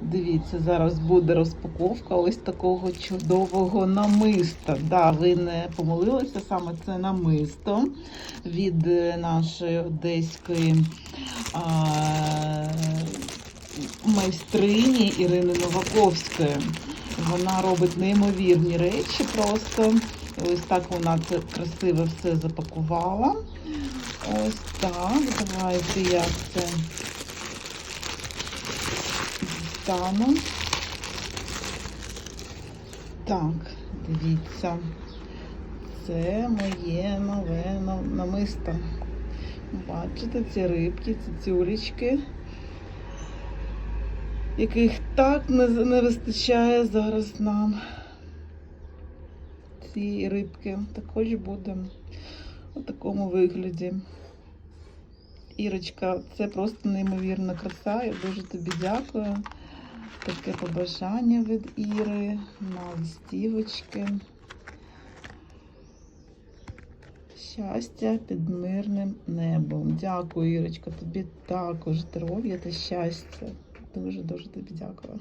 Дивіться, зараз буде розпаковка ось такого чудового намиста. Да, ви не помилилися, саме це намисто від е, нашої одеської а, майстрині Ірини Новаковської. Вона робить неймовірні речі просто. Ось так вона це красиво все запакувала. Ось так. Давайте я це дістану. Так, дивіться. Це моє нове намисто. Бачите, ці рибки, ці цюречки, яких так не, вистачає зараз нам. Цієї рибки також буде у такому вигляді. Ірочка, це просто неймовірна краса. Я дуже тобі дякую. Таке побажання від Іри на листівочки. Щастя під мирним небом. Дякую, Ірочка. Тобі також здоров'я та щастя. Дуже дуже тобі дякую.